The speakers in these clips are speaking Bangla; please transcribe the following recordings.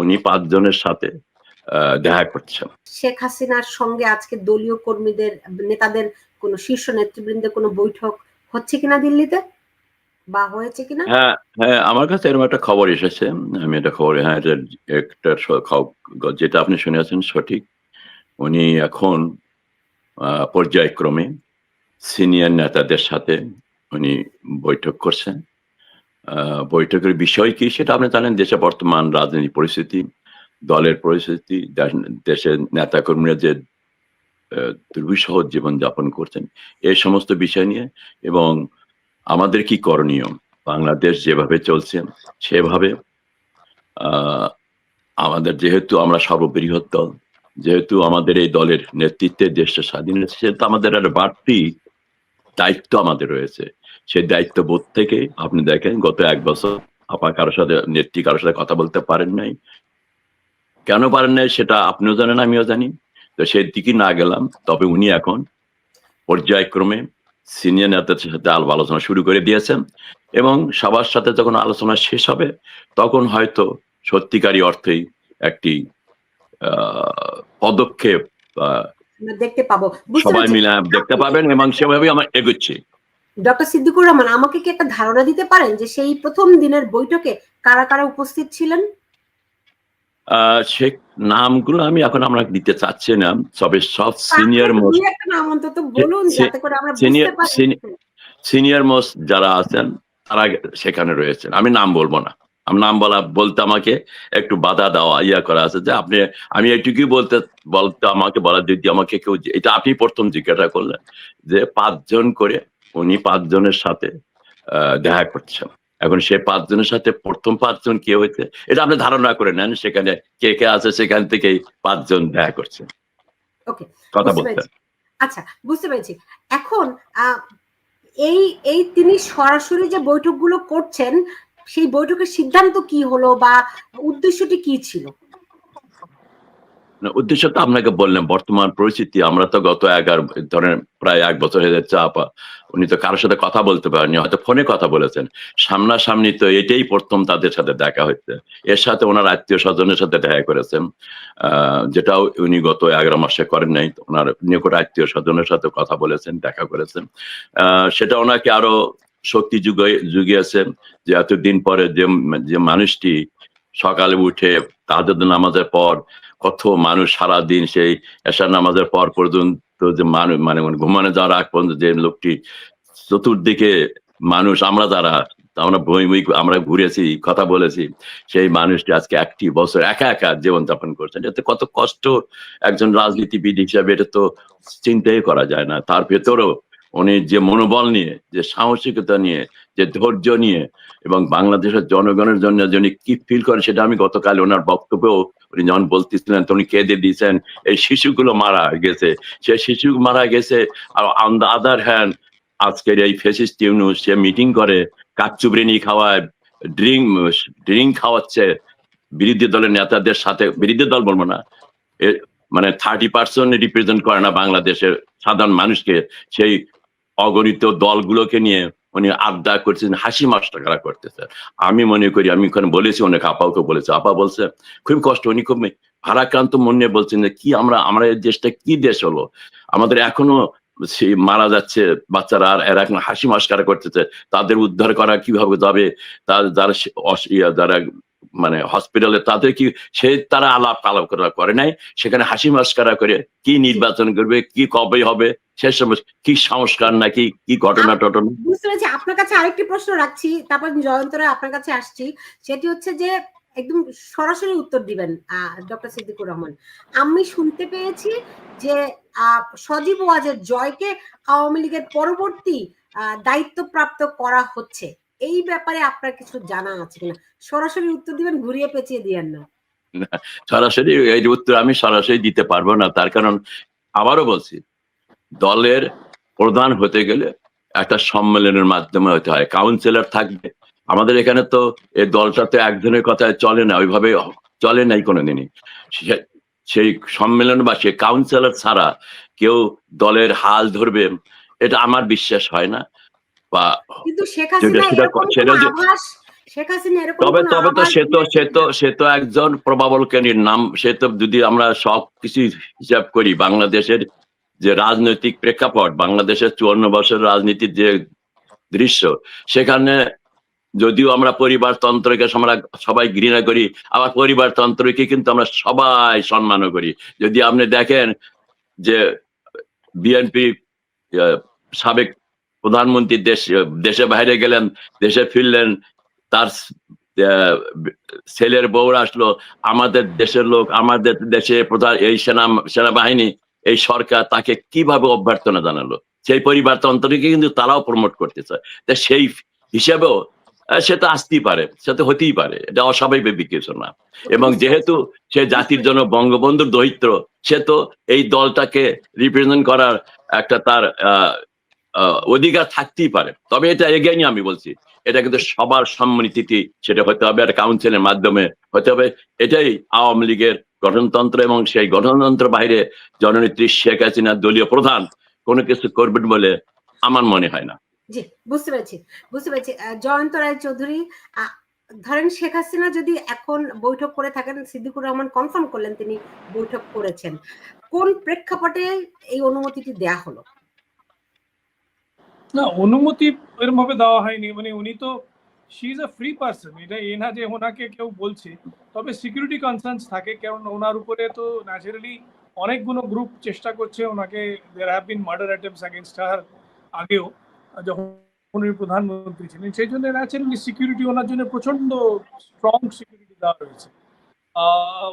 উনি পাঁচজনের সাথে দেখা করছেন। শেখ হাসিনার সঙ্গে আজকে দলীয় কর্মীদের নেতাদের কোন শীর্ষ নেতৃবৃন্দের কোনো বৈঠক হচ্ছে কিনা দিল্লিতে? বা হয়েছে কিনা? হ্যাঁ হ্যাঁ আমার কাছে এরকম একটা খবর এসেছে। আমি এটা খবর হ্যাঁ এটা একটা যেটা আপনি শুনেছেন সঠিক। উনি এখন পর্যায়ক্রমে সিনিয়র নেতাদের সাথে উনি বৈঠক করছেন। বৈঠকের বিষয় কি সেটা আপনি জানেন দেশে বর্তমান রাজনৈতিক পরিস্থিতি, দলের পরিস্থিতি, দেশ- দেশের নেতাকর্মীরা যে দুর্বিষহ জীবনযাপন করছেন এই সমস্ত বিষয় নিয়ে এবং আমাদের কি করণীয়, বাংলাদেশ যেভাবে চলছে, সেভাবে আমাদের যেহেতু আমরা সর্ববৃহৎ দল, যেহেতু আমাদের এই দলের নেতৃত্বে দেশটা স্বাধীন হয়েছে, সেহেতু আমাদের একটা বাড়তি দায়িত্ব আমাদের রয়েছে। সেই দায়িত্ব বোধ থেকে আপনি দেখেন, গত এক বছর আপনার কারোর সাথে, নেত্রী কারোর সাথে কথা বলতে পারেন নাই। কেন পারেন নাই সেটা আপনিও জানেন, আমিও জানি। তো সেই দিকে না গেলাম, তবে উনি এখন পর্যায়ক্রমে সিনিয়র নেতাদের সাথে আলাপ আলোচনা শুরু করে দিয়েছেন এবং সবার সাথে যখন আলোচনা শেষ হবে, তখন হয়তো সত্যিকারী অর্থেই একটি পদক্ষেপ দেখতে পাবো। সবাই মিলে দেখতে পাবেন এবং সেভাবে আমার এগোচ্ছি। ডক্টর সিদ্দিকুর রহমান আমাকে কি একটা ধারণা দিতে পারেন যে সেই প্রথম দিনের বৈঠকে কারা কারা উপস্থিত ছিলেন? সে নামগুলো আমি এখন আমরা দিতে চাচ্ছি না তবে সব সিনিয়র মোস্ট নাম অন্তত বলুন সে- যাতে করে আমরা senior- বুঝতে পারি। senior- সিনিয়র মোস্ট যারা আছেন তারা সেখানে রয়েছেন। আমি নাম বলব না। নাম বলা বলতে আমাকে একটু বাধা দেওয়া ইয়া করা আছে যে আপনি আমি এটুকুই বলতে বলতে আমাকে বলা যদি আমাকে কেউ এটা আপনি প্রথম জিজ্ঞাসা করলেন যে পাঁচজন করে উনি পাঁচজনের সাথে দেখা করছেন। এখন সে পাঁচজনের সাথে প্রথম পাঁচজন কে হয়েছে এটা আপনি ধারণা করে নেন সেখানে কে কে আছে সেখান থেকেই পাঁচজন দেখা করছে। ওকে কথা বলতে আচ্ছা বুঝতে পেরেছি। এখন এই এই তিনি সরাসরি যে বৈঠকগুলো করছেন সেই বৈঠকের সিদ্ধান্ত কি হলো বা উদ্দেশ্যটি কি ছিল? উদ্দেশ্য তো আপনাকে বললাম, বর্তমান পরিস্থিতি, আমরা তো গত এগারো, ধরেন প্রায় এক বছর হয়ে যাচ্ছে আপা, উনি তো কারোর সাথে কথা বলতে পারেননি, হয়তো ফোনে কথা বলেছেন। সামনাসামনি তো এটাই প্রথম তাদের সাথে দেখা হচ্ছে এর সাথে ওনার আত্মীয় স্বজনের সাথে দেখা করেছেন। যেটাও উনি গত এগারো মাসে করেন নাই, ওনার নিকট আত্মীয় স্বজনের সাথে কথা বলেছেন, দেখা করেছেন। সেটা ওনাকে আরও শক্তি যুগে যুগিয়েছে যে এতদিন পরে যে মানুষটি সকালে উঠে তাহাজুদ নামাজের পর কত মানুষ সারা দিন সেই এশার নামাজের পর পর্যন্ত যে মানুষ মানে ঘুমানো যাওয়ার আগ পর্যন্ত যে লোকটি চতুর্দিকে মানুষ, আমরা যারা, আমরা বই বই আমরা ঘুরেছি, কথা বলেছি, সেই মানুষটি আজকে একটি বছর একা একা জীবনযাপন করছেন। এতে কত কষ্ট, একজন রাজনীতিবিদ হিসাবে এটা তো চিন্তাই করা যায় না। তার ভেতরেও উনি যে মনোবল নিয়ে, যে সাহসিকতা নিয়ে, যে ধৈর্য নিয়ে এবং বাংলাদেশের জনগণের জন্য যিনি কি ফিল করে সেটা আমি গতকাল ওনার বক্তব্যেও উনি যখন বলতেছিলেন উনি কেঁদে দিয়েছেন? এই শিশুগুলো মারা গেছে। সে শিশু মারা গেছে আর অন দ্য আদার হ্যান্ড আজকের এই ফেসিস্ট ইউনুস সে মিটিং করে কাকচুবরিনি খাওয়ায় ড্রিঙ্ক ড্রিঙ্ক খাওয়াচ্ছে, বিরোধী দলের নেতাদের সাথে, বিরোধী দল বলব না মানে থার্টি পার্সেন্ট রিপ্রেজেন্ট করে না বাংলাদেশের সাধারণ মানুষকে, সেই অগণিত দলগুলোকে নিয়ে উনি আড্ডা করছেন, হাসি মাস্টারা করতেছে। আমি মনে করি, আমি ওখানে বলেছি, অনেক আপাকে বলেছে। আপা বলছে, খুব কষ্ট, উনি খুব ভারাক্রান্ত মন বলছেন যে কি আমরা আমরা এই দেশটা কি দেশ হলো? আমাদের এখনও সেই মারা যাচ্ছে, বাচ্চারা আর এরা এখন হাসি মাস্কারা করতেছে। তাদের উদ্ধার করা কীভাবে যাবে? তার, যারা যারা মানে হসপিটালে তাদের কি সে তারা আলাপ আলাপ করা করে নাই সেখানে হাসি মাস্কারা করে কি নির্বাচন করবে কি কবে হবে সে সময় কি সংস্কার নাকি কি ঘটনা টটনা? বুঝতে পেরেছি। আপনার কাছে আরেকটি প্রশ্ন রাখছি তারপর জয়ন্তরা আপনার কাছে আসছি। সেটি হচ্ছে যে একদম সরাসরি উত্তর দিবেন ডক্টর সিদ্দিকুর রহমান। আমি শুনতে পেয়েছি যে আহ, সজীব ওয়াজের জয়কে আওয়ামী লীগের পরবর্তী আহ, দায়িত্বপ্রাপ্ত করা হচ্ছে। এই ব্যাপারে আপনার কিছু জানা আছে কিনা? সরাসরি উত্তর দিবেন, ঘুরিয়ে পেঁচিয়ে দিয়েন না। সরাসরি এই উত্তর আমি সরাসরি দিতে পারব না, তার কারণ আবারও বলছি, দলের প্রধান হতে গেলে একটা সম্মেলনের মাধ্যমে হতে হয় কাউন্সিলর থাকবে। আমাদের এখানে তো এই দলটা তো একজনের কথায় চলে না, ওইভাবে চলে নাই কোনোদিনই। সেই সম্মেলন বা সে কাউন্সিলর ছাড়া কেউ দলের হাল ধরবে, এটা আমার বিশ্বাস হয় না। বা কিন্তু শেখ হাসিনা এরকম আভাস তবে তবে তো সে তো সে তো সে তো একজন ক্যান্ডির নাম। সে তো যদি আমরা সব কিছু হিসাব করি বাংলাদেশের যে রাজনৈতিক প্রেক্ষাপট বাংলাদেশের চুয়ান্ন বছর রাজনীতির যে দৃশ্য সেখানে যদিও আমরা পরিবারতন্ত্রকে আমরা সবাই ঘৃণা করি আবার পরিবারতন্ত্রকে কিন্তু আমরা সবাই সম্মান করি। যদি আপনি দেখেন যে বিএনপি সাবেক প্রধানমন্ত্রী দেশ দেশে বাইরে গেলেন দেশে ফিরলেন তার ছেলের বউরা আসলো আমাদের দেশের লোক আমাদের দেশে প্রধান এই সেনা সেনাবাহিনী এই সরকার তাকে কীভাবে অভ্যর্থনা জানালো? সেই পরিবারতন্ত্রকে কিন্তু তারাও প্রমোট করতে চায়। তা সেই হিসেবেও আহ, সে তো আসতেই পারে সে তো হতেই পারে এটা অস্বাভাবিক কিছু না। এবং যেহেতু সে জাতির জন্য বঙ্গবন্ধুর দরিদ্র সে তো এই দলটাকে রিপ্রেজেন্ট করার একটা তার অধিকার থাকতেই পারে। তবে এটা এগেইনি আমি বলছি, এটা কিন্তু সবার সম্মিতিতে সেটা হতে হবে একটা কাউন্সিলের মাধ্যমে, হতে হবে এটাই আওয়ামী লীগের গঠনতন্ত্র এবং সেই গঠনতন্ত্র বাইরে জননেত্রী শেখ হাসিনা দলীয় প্রধান কোনো কিছু করবেন বলে আমার মনে হয় না। জি, বুঝতে পেরেছি বুঝতে পেরেছি। জয়ন্ত রায় চৌধুরী ধরেন শেখ হাসিনা যদি এখন বৈঠক করে থাকেন, সিদ্দিকুর রহমান কনফার্ম করলেন তিনি বৈঠক করেছেন। কোন প্রেক্ষাপটে এই অনুমতিটি দেয়া হলো? না, অনুমতি এরকম ভাবে দেওয়া হয়নি। মানে উনি তো she is a free person এটা এ না যে ওনাকে কেউ বলছে। তবে সিকিউরিটি কনসার্নস থাকে, কারণ ওনার উপরে তো ন্যাচারালি অনেকগুলো গ্রুপ চেষ্টা করছে ওনাকে। There have been murder attempts against her আগেও, যখন উনি প্রধানমন্ত্রী ছিলেন। সেই জন্য ন্যাচারালি সিকিউরিটি ওনার জন্য প্রচণ্ড স্ট্রং সিকিউরিটি দেওয়া রয়েছে।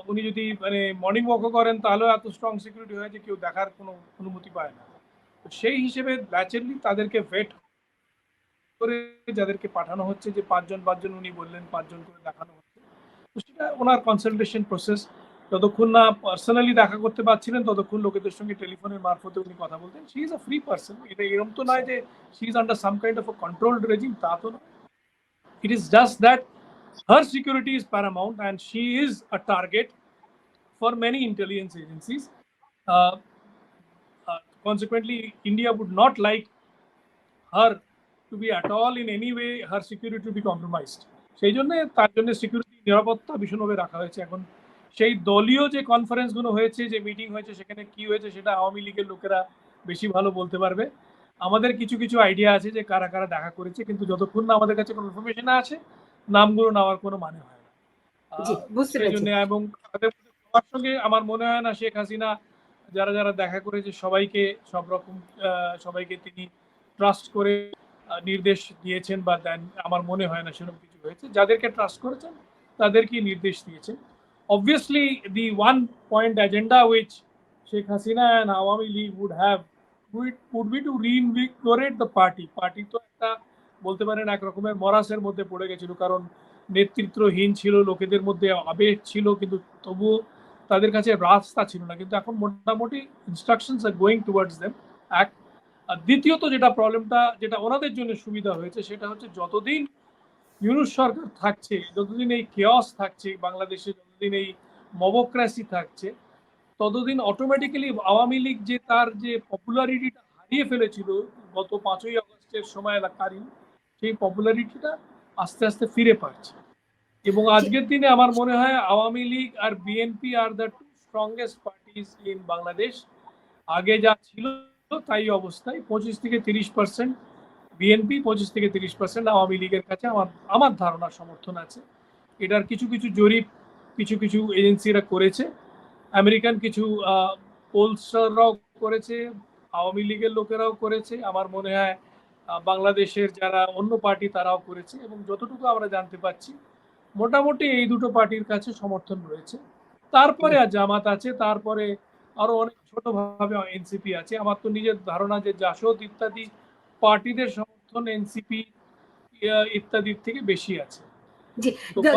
উনি যদি মানে মর্নিং ওয়াকও করেন, তাহলেও এত স্ট্রং সিকিউরিটি হয় যে কেউ দেখার কোনো অনুমতি পায় না। সেই হিসেবে ন্যাচারালি তাদেরকে ভেট করে যাদেরকে পাঠানো হচ্ছে যে পাঁচজন পাঁচজন উনি বললেন, পাঁচজন করে দেখানো হচ্ছে। তো সেটা ওনার কনসালটেশন প্রসেস যতক্ষণ না পার্সোনালি দেখা করতে পারছিলেন, ততক্ষণ লোকেদের সঙ্গে টেলিফোনের মারফতে উনি কথা বলতেন। She is a free person এটা এরকম তো নয় যে she is under some kind of a controlled regime তা তো নয়। It is just that her security is paramount and she is a target for many intelligence agencies. Consequently, India would not like her to be at all in any way her security to be compromised. সেই জন্য তার জন্য সিকিউরিটি নিরাপত্তা ভীষণভাবে রাখা হয়েছে এখন। সেই দলীয় যে কনফারেন্সগুলো হয়েছে যে মিটিং হয়েছে সেখানে কি হয়েছে সেটা আওয়ামী লীগের লোকেরা বেশি ভালো বলতে পারবে। আমাদের কিছু কিছু আইডিয়া আছে যে কারা কারা দেখা করেছে কিন্তু যতক্ষণ না আমাদের কাছে কোনো ইনফরমেশন আছে নামগুলো নেওয়ার কোনো মানে হয় না। এবং তাদের সঙ্গে আমার মনে হয় না শেখ হাসিনা যারা যারা দেখা করেছে, সবাইকে সব রকম সবাইকে তিনি ট্রাস্ট করে নির্দেশ দিয়েছেন বা দেন, আমার মনে হয় না সেরকম কিছু হয়েছে। যাদেরকে ট্রাস্ট করেছেন তাদেরকে নির্দেশ দিয়েছেন। Obviously the one point agenda which Sheikh Hasina and Awami League would have would be to reinvigorate the party party তো একটা, বলতে পারেন, এক রকমের মরাসের মধ্যে পড়ে গেছিল। কারণ নেতৃত্বহীন ছিল, লোকেদের মধ্যে আবেগ ছিল, কিন্তু তবুও তাদের কাছে রাস্তা ছিল না, কিন্তু এখন মোটামুটি instructions are going towards them এক, আর দ্বিতীয়ত যেটা প্রবলেমটা যেটা ওনাদের জন্য সুবিধা হয়েছে, সেটা হচ্ছে যতদিন ইউনুস সরকার থাকছে, যতদিন এই কেয়স থাকছে, বাংলাদেশে যতদিন এই মবক্রাসি থাকছে, ততদিন অটোমেটিক্যালি আওয়ামী লীগ যে তার যে পপুলারিটিটা হারিয়ে ফেলেছিল, গত পাঁচই আগস্টের সময় কালীন সেই পপুলারিটিটা আস্তে আস্তে ফিরে পাচ্ছে। এবং আজকের দিনে আমার মনে হয় আওয়ামী লীগ আর BNP are the two strongest parties in Bangladesh. আগে যা ছিল তাই অবস্থায়। পঁচিশ থেকে তিরিশ পার্সেন্ট বিএনপি পঁচিশ থেকে তিরিশ পার্সেন্ট আওয়ামী লীগের কাছে আমার আমার ধারণা সমর্থন আছে। এটার কিছু কিছু জরিপ কিছু কিছু এজেন্সিরা করেছে। আমেরিকান কিছু পোলস্টাররাও করেছে আওয়ামী লীগের লোকেরাও করেছে। আমার মনে হয় বাংলাদেশের যারা অন্য পার্টি তারাও করেছে। এবং যতটুকু আমরা জানতে পাচ্ছি মোটামুটি এই দুটো পার্টির কাছে সমর্থন রয়েছে। তারপরে আর জামাত আছে তারপরে আরও অনেক ছোটভাবে এনসিপি আছে। আমার তো নিজের ধারণা যে জাসদ ইত্যাদি পার্টিদের সমর্থন এনসিপি ইত্যাদির থেকে বেশি আছে।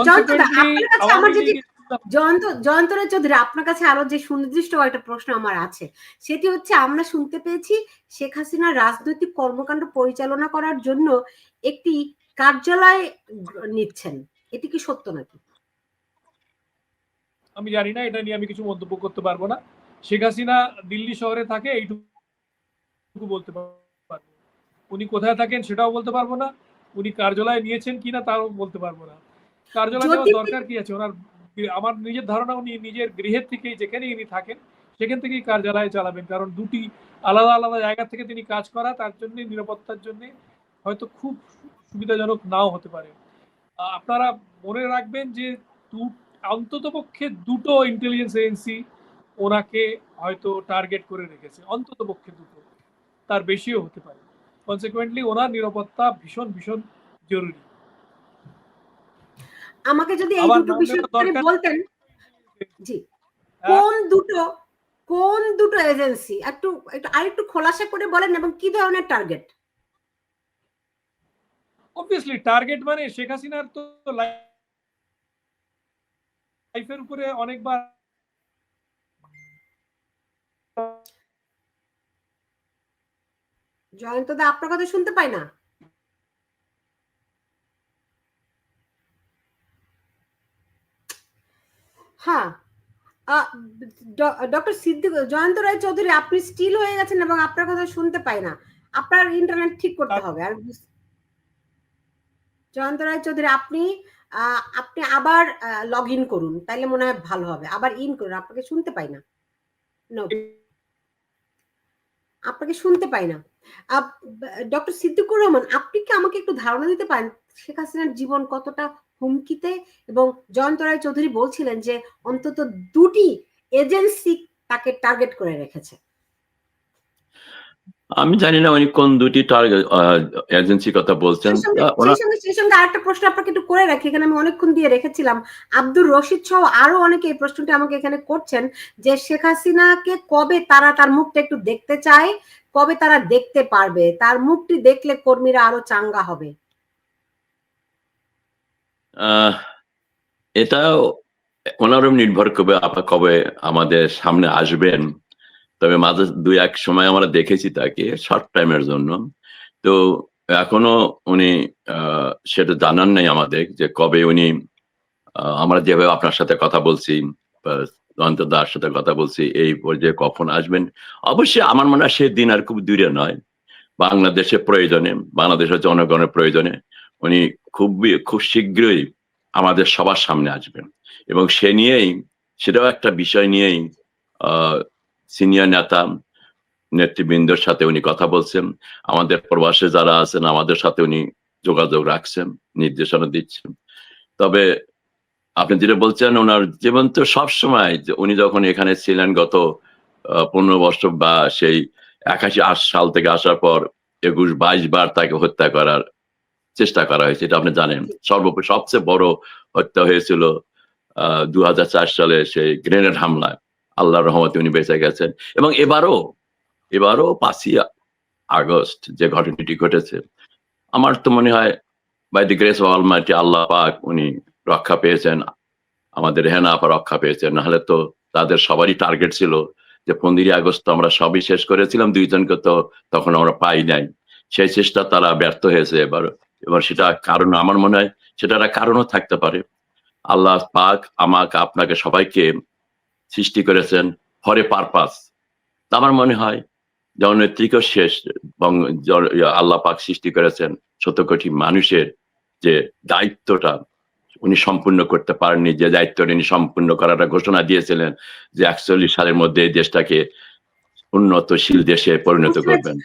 জয়ন্ত দা, consequently আপনার কাছে আমার আওয়ামী যদি লীগের জয়ন্ত জয়ন্ত চৌধুরী আপনার কাছে আরও যে সুনির্দিষ্ট একটা প্রশ্ন আমার আছে। সেটি হচ্ছে আমরা শুনতে পেয়েছি শেখ হাসিনা রাজনৈতিক কর্মকাণ্ড পরিচালনা করার জন্য একটি কার্যালয় নিচ্ছেন। এটি কি সত্য নাকি? আমি জানি না এটা নিয়ে আমি কিছু মন্তব্য করতে পারব না। শেখ হাসিনা দিল্লি শহরে থাকে এইটুকু বলতে পারব। উনি কোথায় থাকেন সেটাও বলতে পারব না। উনি কার্যালয়ে নিয়েছেন কিনা তাও বলতে পারব না। কার্যালয়ে দরকার কি আছে? ওনার আমার নিজের ধারণা উনি নিজের গৃহের থেকেই যেখানে ইনি থাকেন সেখান থেকেই কার্যালয়ে চালাবেন। কারণ দুটি আলাদা আলাদা জায়গা থেকে তিনি কাজ করা তার জন্য নিরাপত্তার জন্য হয়তো খুব সুবিধাজনক নাও হতে পারে। আপনারা মনে রাখবেন যে অন্তত পক্ষে দুটো ইন্টেলিজেন্স এজেন্সি ওনাকে হয়তো টার্গেট করে রেখেছে অন্তত পক্ষে দুটো। তার বেশিও হতে পারে। কনসিকুয়েন্টলি ওনার নিরাপত্তা ভীষণ ভীষণ জরুরি। আমাকে যদি এই দুটো বিষয় করে বলতেন। জি। কোন দুটো কোন দুটো এজেন্সি একটু একটু আরেকটু খোলাসা করে বলেন এবং কি ধরনের টার্গেট অবভিয়াসলি টার্গেট মানে শেখ হাসিনার তো লাইফের উপরে অনেকবার জয়ন্ত দা আপনার কথা শুনতে পাই না? হ্যাঁ ডক্টর সিদ্দিক জয়ন্ত রায় চৌধুরী আপনি স্টিল হয়ে গেছেন এবং আপনার কথা শুনতে পাই না। আপনার ইন্টারনেট ঠিক করতে হবে আর জয়ন্ত রায় চৌধুরী, আপনি আপনি আবার লগ ইন করুন, তাইলে মনে হয় ভালো হবে। আবার ইন করুন, আপনাকে শুনতে পাই না. আপনাকে শুনতে পাই না। ডক্টর সিদ্দিকুর রহমান, আপনি কি আমাকে একটু ধারণা দিতে পারেন? শেখ হাসিনার জীবন কতটা হুমকিতে? এবং জয়ন্ত রায় চৌধুরী বলছিলেন যে, অন্তত দুটি এজেন্সি তাকে টার্গেট করে রেখেছে। আমি জানি না উনি কোন দুটি টার্গেট এজেন্সি কথা বলছেন। সেই সঙ্গে ওনার আরেকটা প্রশ্ন আপনাকে একটু করে রাখি এখানে আমি অনেকক্ষণ দিয়ে রেখেছিলাম। আব্দুর রশিদ সহ আরও অনেকে এই প্রশ্নটি আমাকে এখানে করছেন যে শেখ হাসিনাকে কবে তারা তার মুখটা একটু দেখতে চায় কবে তারা দেখতে পারবে তার মুখটি দেখলে কর্মীরা আরও চাঙ্গা হবে। আহ, এটা ওনারও নির্ভর করবে আপা কবে আমাদের সামনে আসবেন। তবে মাঝে দুই, এক সময় আমরা দেখেছি তাকে শর্ট টাইমের জন্য। তো এখনও উনি সেটা জানান নাই আমাদের যে কবে উনি আমরা যেভাবে আপনার সাথে কথা বলছি অন্তদার সাথে কথা বলছি, এই পর্যায়ে কখন আসবেন? অবশ্যই আমার মনে হয় সে দিন আর খুব দূরে নয়। বাংলাদেশের প্রয়োজনে, বাংলাদেশের জনগণের প্রয়োজনে উনি খুবই, খুব শীঘ্রই আমাদের সবার সামনে আসবেন। এবং সে নিয়েই, সেটাও একটা বিষয় নিয়েই সিনিয়র নেতা, নেতৃবৃন্দর সাথে উনি কথা বলছেন। আমাদের প্রবাসে যারা আছেন, আমাদের সাথে উনি যোগাযোগ রাখছেন, নির্দেশনা দিচ্ছেন। তবে আপনি যেটা বলছেন, ওনার জীবন তো সবসময় উনি যখন এখানে ছিলেন গত পনেরো বছর বা সেই একাশি আট সাল থেকে আসার পর একুশ বাইশ বার তাকে হত্যা করার চেষ্টা করা হয়েছে, এটা আপনি জানেন। সর্বোপরি সবচেয়ে বড় হত্যা হয়েছিল আহ দু সালে সেই গ্রেনেড হামলায়। আল্লাহর রহমতে উনি বেঁচে গেছেন। এবং এবারও এবারও পাঁচই আগস্ট যে ঘটনাটি ঘটেছে, আমার তো মনে হয় by the grace of almighty Allah পাক উনি রক্ষা পেয়েছেন, আমাদের হেনা আপা রক্ষা পেয়েছেন। নাহলে তো তাদের সবারই টার্গেট ছিল যে পনেরোই আগস্ট আমরা সবই শেষ করেছিলাম, দুইজনকে তো তখন আমরা পাই নাই। সেই চেষ্টা তারা ব্যর্থ হয়েছে এবার। এবার সেটা কারণ আমার মনে হয় সেটা একটা কারণও থাকতে পারে। আল্লাহ পাক আমাকে, আপনাকে সবাইকে সৃষ্টি করেছেন হরে পারপাস আমার মনে হয় জননেত্রীকেও শেষ আল্লাহ পাক সৃষ্টি করেছেন শত কোটি মানুষের যে দায়িত্বটা উনি সম্পূর্ণ করতে পারেননি যে দায়িত্বটা উনি সম্পূর্ণ করাটা ঘোষণা দিয়েছিলেন যে একচল্লিশ সালের মধ্যে এই দেশটাকে উন্নতশীল দেশে পরিণত করবেন।